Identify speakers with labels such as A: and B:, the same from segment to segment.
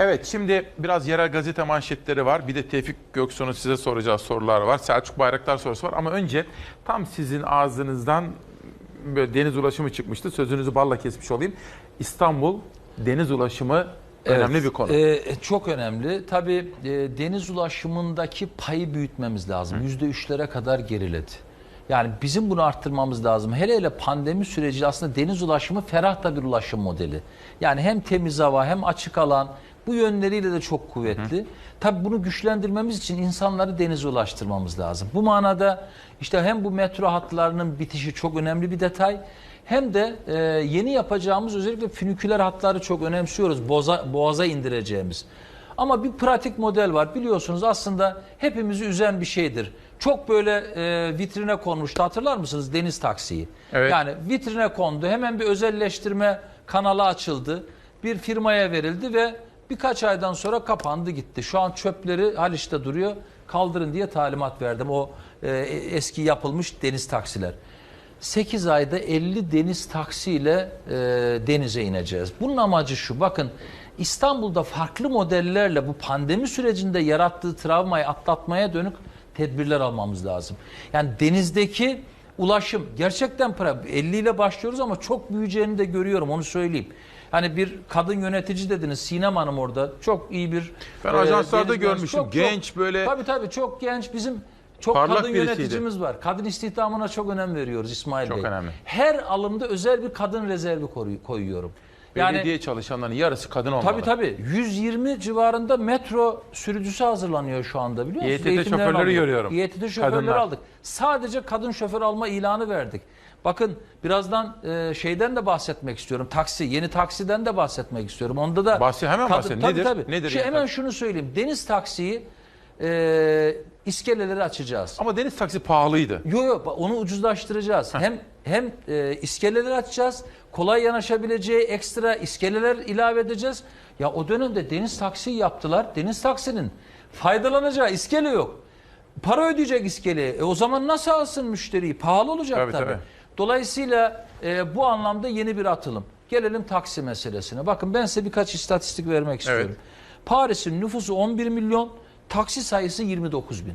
A: Evet şimdi biraz yerel gazete manşetleri var. Bir de Tevfik Göksu'nun size soracağı sorular var. Selçuk Bayraktar sorusu var. Ama önce tam sizin ağzınızdan böyle deniz ulaşımı çıkmıştı. Sözünüzü balla kesmiş olayım. İstanbul deniz ulaşımı önemli
B: Evet,
A: bir konu.
B: e, çok önemli. Tabii e, deniz ulaşımındaki payı büyütmemiz lazım. Yüzde üçlere kadar geriledi. Yani bizim bunu arttırmamız lazım. Hele hele pandemi süreci aslında deniz ulaşımı ferah da bir ulaşım modeli. Yani hem temiz hava hem açık alan bu yönleriyle de çok kuvvetli. Tabii bunu güçlendirmemiz için insanları denize ulaştırmamız lazım. Bu manada işte hem bu metro hatlarının bitişi çok önemli bir detay. Hem de e, yeni yapacağımız özellikle füniküler hatları çok önemsiyoruz. Boza, boğaza indireceğimiz. Ama bir pratik model var. Biliyorsunuz aslında hepimizi üzen bir şeydir. Çok böyle e, vitrine konmuştu. Hatırlar mısınız deniz taksiyi?
A: Evet.
B: Yani vitrine kondu. Hemen bir özelleştirme kanalı açıldı. Bir firmaya verildi ve birkaç aydan sonra kapandı gitti. Şu an çöpleri Haliç'te duruyor. Kaldırın diye talimat verdim. O e, eski yapılmış deniz taksiler. 8 ayda 50 deniz taksiyle e, denize ineceğiz. Bunun amacı şu bakın İstanbul'da farklı modellerle bu pandemi sürecinde yarattığı travmayı atlatmaya dönük tedbirler almamız lazım. Yani denizdeki ulaşım gerçekten para 50 ile başlıyoruz ama çok büyüyeceğini de görüyorum onu söyleyeyim. Hani bir kadın yönetici dediniz Sinem Hanım orada çok iyi bir
A: Ben
B: e,
A: ajanslarda
B: deniz
A: görmüştüm.
B: mühendisi.
A: Genç böyle-
B: Tabii tabii çok genç bizim çok
A: Parlak
B: kadın
A: birisiydi.
B: yöneticimiz var. Kadın istihdamına çok önem veriyoruz İsmail
A: Çok
B: Bey.
A: önemli.
B: Her alımda özel bir kadın rezervi koru- koyuyorum.
A: Belediye çalışanlarının yarısı kadın olmalı.
B: Tabii tabii. 120 civarında metro sürücüsü hazırlanıyor şu anda biliyor musunuz? Eğitimlerini
A: şoförleri
B: alıyor.
A: görüyorum.
B: İETT şoförleri
A: Kadınlar.
B: aldık. Sadece kadın şoför alma ilanı verdik. Bakın birazdan e, şeyden de bahsetmek istiyorum. Taksi, yeni taksiden de bahsetmek istiyorum. Onda da
A: Bahsi- hemen bahsedin.
B: Tabii,
A: Nedir?
B: tabii.
A: Nedir
B: Şey,
A: yani
B: hemen şunu söyleyeyim. Deniz taksiyi e, iskeleleri açacağız.
A: Ama deniz taksi pahalıydı.
B: Yok yok onu ucuzlaştıracağız. Hem hem e, iskeleler açacağız. Kolay yanaşabileceği ekstra iskeleler ilave edeceğiz. Ya o dönemde deniz taksi yaptılar. Deniz taksinin faydalanacağı iskele yok. Para ödeyecek iskeleye. E o zaman nasıl alsın müşteriyi? Pahalı olacak
A: Tabii,
B: tabii.
A: tabii.
B: Dolayısıyla e, bu anlamda yeni bir atılım. Gelelim taksi meselesine. Bakın ben size birkaç istatistik vermek istiyorum. Paris'in nüfusu 11 milyon, taksi sayısı 29 bin.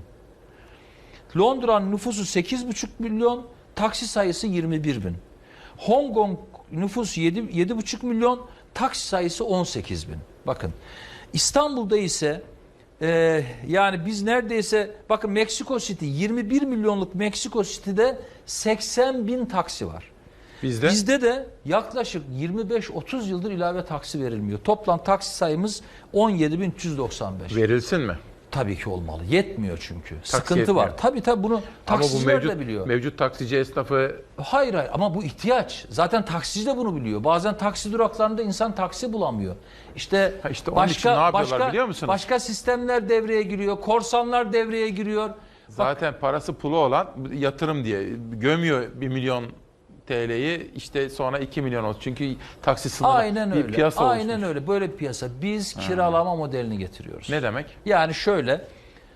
B: Londra'nın nüfusu 8,5 milyon, taksi sayısı 21 bin. Hong Kong nüfusu 7, 7,5 milyon, taksi sayısı 18 bin. Bakın İstanbul'da ise e, yani biz neredeyse bakın Meksiko City 21 milyonluk Meksiko City'de 80 bin taksi var.
A: Bizde
B: Bizde de yaklaşık 25-30 yıldır ilave taksi verilmiyor. Toplam taksi sayımız 17.395.
A: verilsin mi?
B: Tabii ki olmalı. Yetmiyor çünkü. Sıkıntı
A: yetmiyor.
B: var. Tabii tabii bunu taksiciler
A: mevcut,
B: de biliyor.
A: mevcut taksici esnafı
B: Hayır hayır ama bu ihtiyaç. Zaten taksici de bunu biliyor. Bazen taksi duraklarında insan taksi bulamıyor. İşte,
A: Ha işte onun için ne yapıyorlar biliyor musunuz?
B: Başka sistemler devreye giriyor. Korsanlar devreye giriyor.
A: zaten parası pulu olan yatırım diye gömüyor 1 milyon TL'yi işte sonra 2 milyon olsun. Çünkü taksi sınırı
B: Aynen
A: bir
B: öyle.
A: piyasa
B: Aynen
A: oluşmuş.
B: öyle. Böyle bir piyasa. Biz kiralama modelini getiriyoruz.
A: Ne demek?
B: Yani şöyle,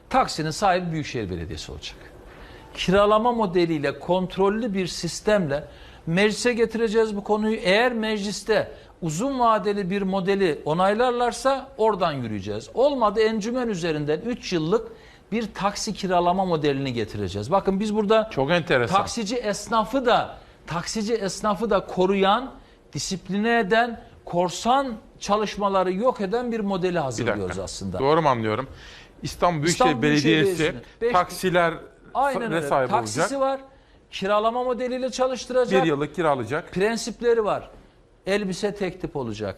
B: taksinin sahibi Büyükşehir Belediyesi olacak. Kiralama modeliyle kontrollü bir sistemle meclise getireceğiz bu konuyu. Eğer mecliste uzun vadeli bir modeli onaylarlarsa oradan yürüyeceğiz. Olmadı encümen üzerinden 3 yıllık bir taksi kiralama modelini getireceğiz. Bakın biz burada
A: Çok enteresan.
B: taksici esnafı da taksici esnafı da koruyan, disipline eden, korsan çalışmaları yok eden bir modeli
A: bir
B: hazırlıyoruz
A: dakika.
B: aslında.
A: Doğru mu anlıyorum? İstanbul Büyükşehir
B: İstanbul
A: Belediyesi
B: beş-
A: taksiler
B: Aynen
A: ne sahibi
B: Taksisi
A: olacak?
B: var. Kiralama modeliyle çalıştıracak.
A: Bir yıllık kiralayacak.
B: Prensipleri var. Elbise tek tip olacak.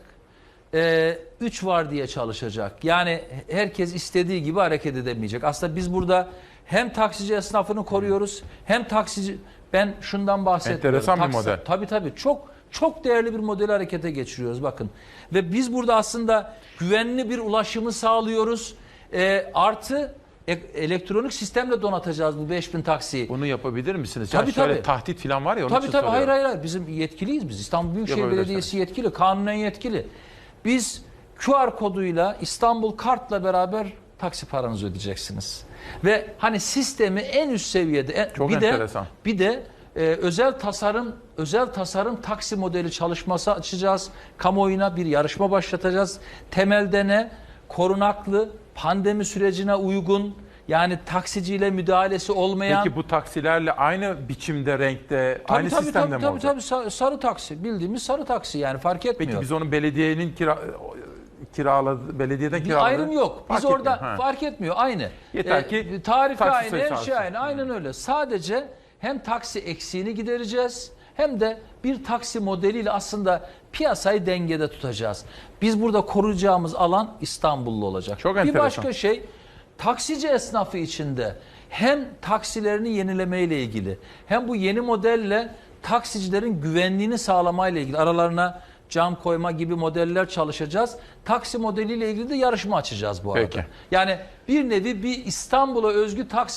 B: Ee, üç var diye çalışacak. Yani herkes istediği gibi hareket edemeyecek. Aslında biz burada hem taksici esnafını koruyoruz hem taksici ben şundan bahsetmiyorum.
A: Enteresan bir model.
B: Tabii tabii çok çok değerli bir modeli harekete geçiriyoruz bakın. Ve biz burada aslında güvenli bir ulaşımı sağlıyoruz. Ee, artı e- elektronik sistemle donatacağız bu 5000 taksiyi.
A: Bunu yapabilir misiniz?
B: Tabii,
A: ya şöyle
B: tabii.
A: tahdit falan var ya onun
B: Tabii
A: için
B: tabii
A: soruyorum.
B: hayır hayır bizim yetkiliyiz biz. İstanbul Büyükşehir. Belediyesi yetkili, kanunen yetkili. Biz QR koduyla İstanbul Kart'la beraber taksi paranızı ödeyeceksiniz. Ve hani sistemi en üst seviyede en-
A: Çok
B: bir de bir de e, özel tasarım özel tasarım taksi modeli çalışması açacağız. Kamuoyuna bir yarışma başlatacağız. Temelde ne? Korunaklı, pandemi sürecine uygun, yani taksiciyle müdahalesi olmayan
A: Peki bu taksilerle aynı biçimde, renkte,
B: Tabii,
A: aynı
B: tabii,
A: sistemde
B: tabii,
A: mi
B: tabii,
A: olacak?
B: tabii, sarı, sarı taksi. Bildiğimiz sarı taksi yani fark etmiyor.
A: Peki biz onun belediyenin kira, kiraladı, belediyeden
B: bir
A: kiraladı.
B: ayrım yok. Biz
A: Fark
B: orada
A: etmiyor,
B: fark etmiyor. Aynı.
A: Yeter ki
B: Ee, tarife
A: taksi
B: aynı, şey aynı. Aynen öyle. Sadece hem taksi eksiğini gidereceğiz hem de bir taksi modeliyle aslında piyasayı dengede tutacağız. Biz burada koruyacağımız alan İstanbullu olacak.
A: Çok
B: bir
A: enteresan.
B: başka şey taksici esnafı içinde hem taksilerini yenilemeyle ilgili hem bu yeni modelle taksicilerin güvenliğini sağlamayla ilgili aralarına cam koyma gibi modeller çalışacağız. Taksi modeliyle ilgili de yarışma açacağız bu arada.
A: Peki.
B: Yani bir nevi bir İstanbul'a özgü taksi